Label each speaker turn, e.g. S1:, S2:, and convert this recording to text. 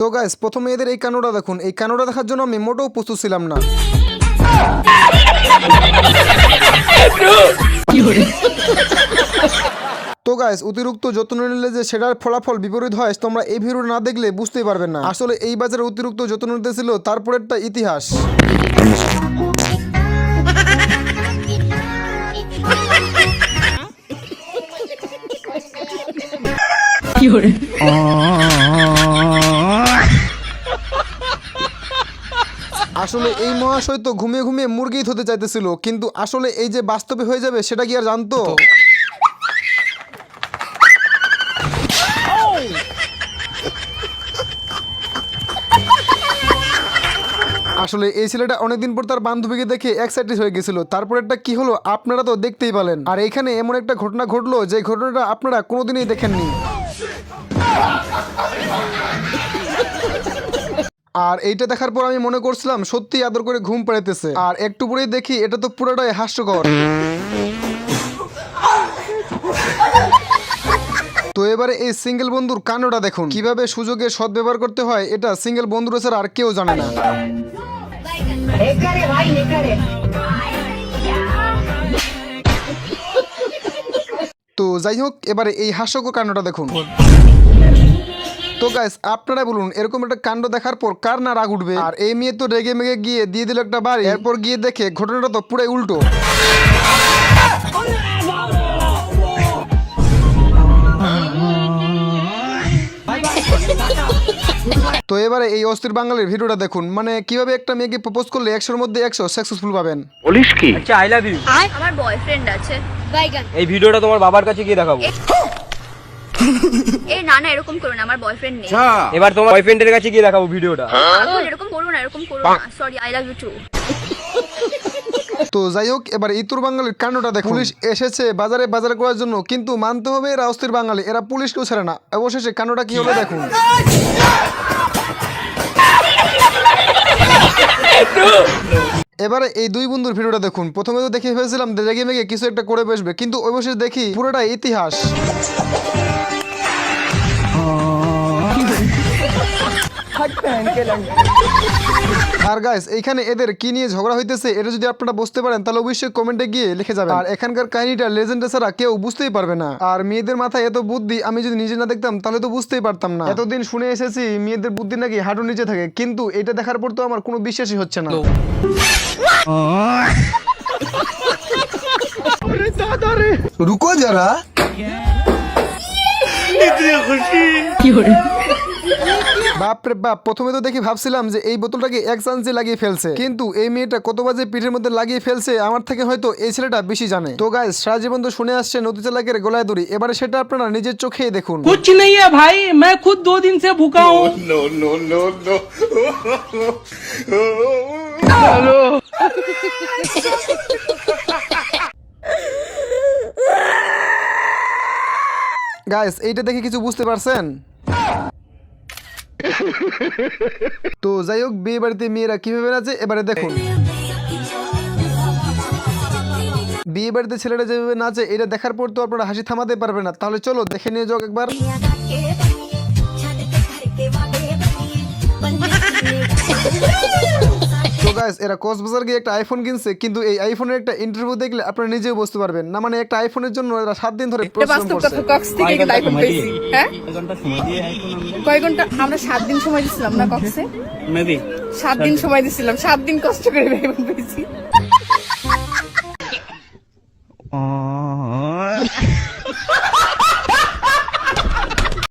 S1: তো গাইস প্রথমে এদের এই কানোটা দেখুন। এই কানোটা দেখার জন্য আমি মোটেও প্রস্তুত ছিলাম না। তো গাইস অতিরিক্ত যত্ন নিলে যে সেটার ফলাফল বিপরীত হয় তোমরা এই ভিডিও না দেখলে বুঝতেই পারবে না। আসলে এই বাজারে অতিরিক্ত যত্ন নিতে ছিল তারপরেরটা ইতিহাস। আসলে এই মহাশয় তো ঘুমিয়ে ঘুমিয়ে মুরগি হতে চাইতেছিল কিন্তু আসলে এই যে বাস্তবে হয়ে যাবে সেটা কি আর জানতো? আসলে এই ছেলেটা অনেকদিন পর তার বান্ধবীকে দেখে এক্সাইটেড হয়ে গেছিল। তারপর একটা কি হলো আপনারা তো দেখতেই পেলেন। আর এখানে এমন একটা ঘটনা ঘটলো যে ঘটনাটা আপনারা কোনোদিনই দেখেননি। আর এইটা দেখার পর আমি মনে করছিলাম সত্যি আদর করে ঘুম পাড়াইতেছে। আর একটু পরেই দেখি এটা তো পুরোটাই হাস্যকর। তো এবারে এই সিঙ্গেল বন্ধুর কাণ্ডটা দেখুন। কীভাবে সুযোগে সদ্ব্যবহার করতে হয় এটা সিঙ্গেল বন্ধুরা ছাড়া আর কেউ জানে না। তো যাই হোক এবারে এই হাস্যকর কাণ্ডটা দেখুন। তো গাইস আপনারা বলুন এরকম একটা কাণ্ড দেখার পর কার না রাগ উঠবে? আর এই মেয়ে তো রেগে মেগে গিয়ে দিয়ে দিল একটা বাড়ি। এরপর গিয়ে দেখে ঘটনাটা তো পুরাই উল্টো। তো এবারে এই অস্থির বাঙালির ভিডিওটা দেখুন। মানে কীভাবে একটা মেয়েকে প্রপোজ করলে একশোর মধ্যে একশো সাকসেসফুল পাবেন? বলিস কি?
S2: আচ্ছা আই লাভ ইউ
S3: আমার বয়ফ্রেন্ড আছে। বাইগান
S2: এই ভিডিওটা তোমার বাবার কাছে গিয়ে দেখাবো।
S3: এই না না এরকম করো না আমার বয়ফ্রেন্ড নেই।
S2: এবার তোমার বয়ফ্রেন্ডের কাছে গিয়ে দেখাবো ভিডিওটা।
S3: পাগল, এরকম করো না এরকম করো না। Sorry I love you too
S1: তো যাই হোক এবার ইতুর বাঙালির কাণ্ডটা দেখুন পুলিশ এসেছে বাজারে বাজার করার জন্য। কিন্তু মানতে হবে এরা অস্থির বাঙালি এরা পুলিশকেও ছাড়ে না। অবশেষে কাণ্ডটা কি হবে দেখুন। এবারে এই দুই বন্ধুর ভিডিওটা দেখুন। প্রথমে তো দেখে ফেলেছিলাম যে রেগে মেগে কিছু একটা করে বসবে, কিন্তু অবশেষে দেখি পুরোটা ইতিহাস। আর গাইস এখানে এদের কি নিয়ে ঝগড়া হইতেছে এটা যদি আপনারা বুঝতে পারেন তাহলে অবশ্যই কমেন্টে গিয়ে লিখে যাবেন। আর এখানকার কাহিনীটা লেজেন্ড ছাড়া কেউ বুঝতেই পারবে না। আর মেয়েদের মাথায় এত বুদ্ধি আমি যদি নিজে না দেখতাম তাহলে তো বুঝতেই পারতাম না। এতদিন শুনে এসেছি মেয়েদের বুদ্ধি নাকি হাঁটু নিচে থাকে কিন্তু এটা দেখার পর তো আমার কোনো বিশ্বাসই হচ্ছে না।
S4: রুকো যারা। কি হলো?
S1: বাপরে বাপ প্রথমে তো দেখি ভাবছিলাম যে এই বোতলটাকে এক চান্সে লাগিয়ে ফেলছে কিন্তু এই মেয়েটা কত বাজে পিঠের মধ্যে লাগিয়ে ফেলছে আমার থেকে হয়তো এই ছেলেটা বেশি জানে তো গাইস সারা জীবন তো শুনে আসছে নদী চালাকের গলায় দড়ি এবারে সেটা আপনারা নিজের চোখেই দেখুন
S5: कुछ नहीं है भाई मैं खुद दो दिन से भूखा हूँ
S1: গাইস এইটা দেখে কিছু বুঝতে পারছেন তো যাই হোক বিয়ে বাড়িতে মেয়েরা কীভাবে নাচে এবারে দেখুন। বিয়ে বাড়িতে ছেলেরা যেভাবে নাচে, এটা দেখার পর তো আপনারা হাসি থামাতে পারবে না। তাহলে চলো, দেখে নিয়ে যাও একবার। তো গাইস এরা কক্সবাজার গিয়ে একটা আইফোন কিনছে কিন্তু এই আইফোনের একটা ইন্টারভিউ দেখলে আপনারা নিজেও বুঝতে পারবেন। না মানে একটা আইফোনের জন্য এরা সাত দিন ধরে পরিশ্রম করছে।
S6: কক্স থেকে কিন্তু আইফোন পেয়েছি। হ্যাঁ? কয় ঘণ্টা? আমরা সাত দিন সময় দিছিলাম না কক্সে?
S5: মেবি
S6: সাত দিন সময় দিছিলাম সাত দিন কষ্ট করে আইফোন পেয়েছি।